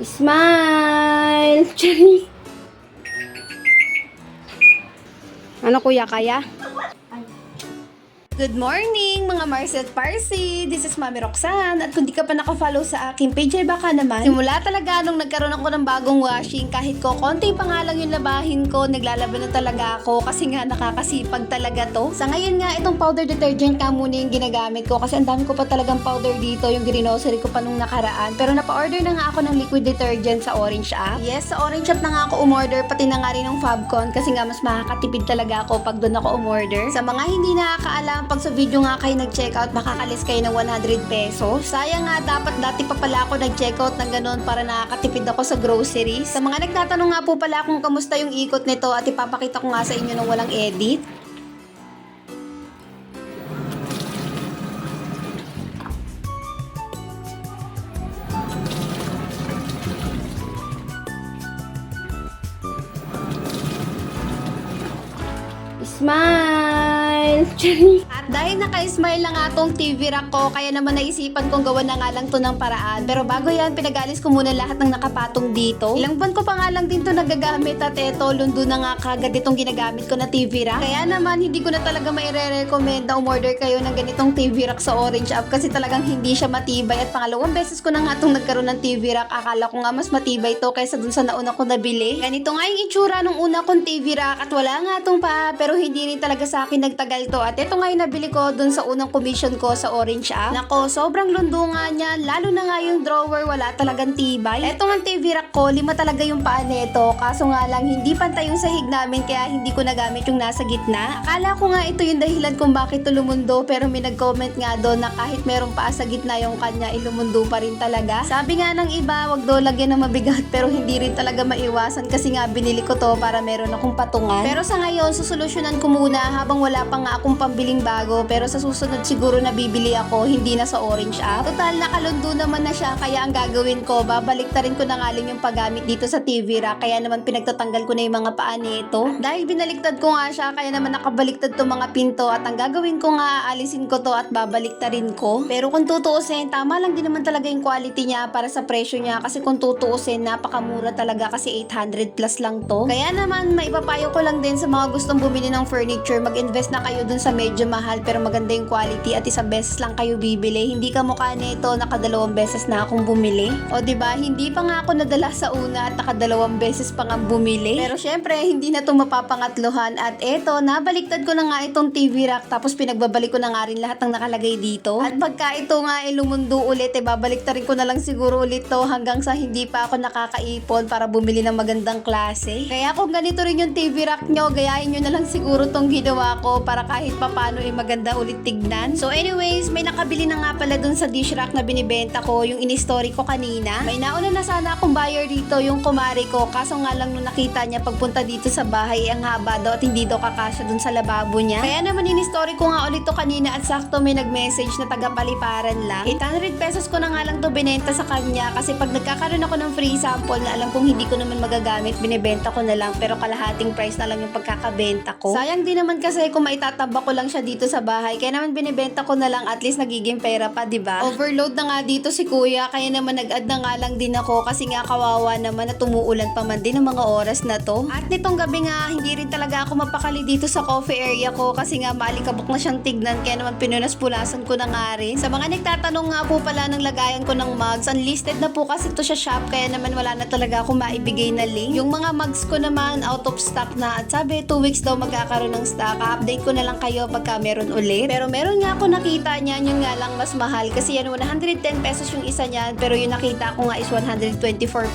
Smile! Charis! Ano kuya, kaya? Good morning mga Mars at Parsi! This is Mami Roxanne at kung di ka pa nakafollow sa aking page ay baka naman simula talaga nung nagkaroon ako ng bagong washing kahit ko konti pa nga lang yung labahin ko naglalaban na talaga ako kasi nga nakakasipag talaga to. Sa ngayon nga itong powder detergent ka muna yung ginagamit ko kasi ang dami ko pa talagang powder dito yung grinocery ko pa nung nakaraan pero napa-order na nga ako ng liquid detergent sa Orange app. Yes, sa Orange app na nga ako umorder pati na nga rin ng Fabcon kasi nga mas makakatipid talaga ako pag doon ako umorder. Sa mga hindi nakakaalam pag sa video nga kayo nag-checkout, makakalis kayo ng 100 pesos. Sayang nga, dapat dati pa pala ako nag-checkout ng ganun para nakakatipid ako sa groceries. Sa mga nagtatanong nga po pala kung kamusta yung ikot nito at ipapakita ko nga sa inyo ng walang edit. Smile! At dahil naka-smile na nga TV rack ko, kaya naman naisipan kong gawa na nga lang to ng paraan. Pero bago yan, pinagalis ko muna lahat ng nakapatong dito. Ilang buwan ko pa nga lang din to nagagamit at eto, lundo na nga kagad itong ginagamit ko na TV rack. Kaya naman, hindi ko na talaga maire-recommend na umorder kayo ng ganitong TV rack sa Orange app kasi talagang hindi siya matibay. At pangalawang beses ko na nga itong nagkaroon ng TV rack. Akala ko nga mas matibay to kaysa dun sa nauna ko nabili. Ganito nga yung itsura nung una kong TV rack at wala nga tong pa pero hindi rin talaga sa akin nagtagal to. At ito nga yung nabili ko dun sa unang commission ko sa Orange app. Nako, sobrang lundo nga niya. Lalo na nga yung drawer, wala talagang tibay. Ito nga TV rack ko, lima talaga yung paa nito. Kaso nga lang, hindi pantay yung sahig namin kaya hindi ko nagamit yung nasa gitna. Akala ko nga ito yung dahilan kung bakit to lumundo pero may nag-comment nga doon na kahit merong paa sa gitna yung kanya, ilumundo pa rin talaga. Sabi nga ng iba, wag daw lagyan ng mabigat pero hindi rin talaga maiwasan kasi nga binili ko to para meron akong patungan. Pero sa ngayon, susolusyonan ko muna habang wala pa nga akong pambiling bago pero sa susunod siguro na bibili ako, hindi na sa Orange app. Total, nakalundo naman na siya kaya ang gagawin ko, babalik rin ko na nga lang yung paggamit dito sa TV rack kaya naman pinagtatanggal ko na yung mga paa nito. Dahil binaliktad ko nga siya kaya naman nakabaliktad to mga pinto at ang gagawin ko nga, alisin ko to at babaliktarin ko. Pero kung tutuusin, tama lang din naman talaga yung quality niya para sa presyo niya kasi kung tutuusin, napakamura talaga kasi 800 plus lang to. Kaya naman, maipapayo ko lang din sa mga gustong bumili ng furniture, mag-invest na kayo dun sa medyo mahal pero maganda yung quality at isang beses lang kayo bibili. Hindi ka mukha nito, nakadalawang beses na akong bumili. O ba hindi pa nga ako nadala sa una at nakadalawang beses pa nga bumili. Pero syempre, hindi na to mapapangatluhan at eto, nabaliktad ko na nga itong TV rack tapos pinagbabalik ko na nga rin lahat ng nakalagay dito. At pagka ito nga ay lumundo ulit, eh babaliktarin ko na lang siguro ulit to hanggang sa hindi pa ako nakakaipon para bumili ng magandang klase. Kaya kung ganito rin yung TV rack nyo, gayahin nyo na lang siguro tong ginawa ko para kahit papano ay maganda ulit tignan. So anyways, may nakabili na nga pala dun sa dish rack na binibenta ko, yung in-story ko kanina. May nauna na sana akong buyer dito, yung kumari ko, kaso nga lang nung nakita niya pagpunta dito sa bahay, eh, ang haba daw at hindi daw kakasya dun sa lababo niya. Kaya naman in-story ko nga ulit to kanina at sakto may nag-message na taga-paliparan lang. 800 pesos ko na nga lang to binenta sa kanya kasi pag nagkakaroon ako ng free sample na alam kong hindi ko naman magagamit, binibenta ko na lang pero kalahating price na lang yung pagkakabenta ko. Sayang din naman kasi kung maitataba ko lang siya dito sa bahay, kaya naman binibenta ko na lang at least nagiging pera pa, di ba? Overload na nga dito si kuya, kaya naman nag-add na nga lang din ako kasi nga kawawa naman na tumuulan pa man din ng mga oras na to. At nitong gabi nga, hindi rin talaga ako mapakali dito sa coffee area ko kasi nga maalikabok na siyang tignan kaya naman pinunas-punasan ko na nga rin. Sa mga nagtatanong nga po pala ng lagayan ko ng mugs, unlisted na po kasi to sa shop kaya naman wala na talaga ako maibigay na link. Yung mga mugs ko naman out of stock na at sabi 2 weeks daw magkakaroon ng stock. update ko na kayo pagka meron ulit. Pero meron nga ako nakita niyan, yun nga lang mas mahal kasi yan 110 pesos yung isa niyan pero yung nakita ko nga is 124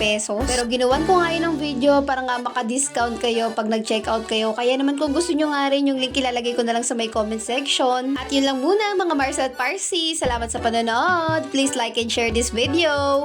pesos. Pero ginawan ko nga yun ng video para nga maka-discount kayo pag nag-check out kayo. Kaya naman kung gusto nyo nga rin yung link ilalagay ko na lang sa may comment section. At yun lang muna mga Mars at Parsi. Salamat sa panonood. Please like and share this video.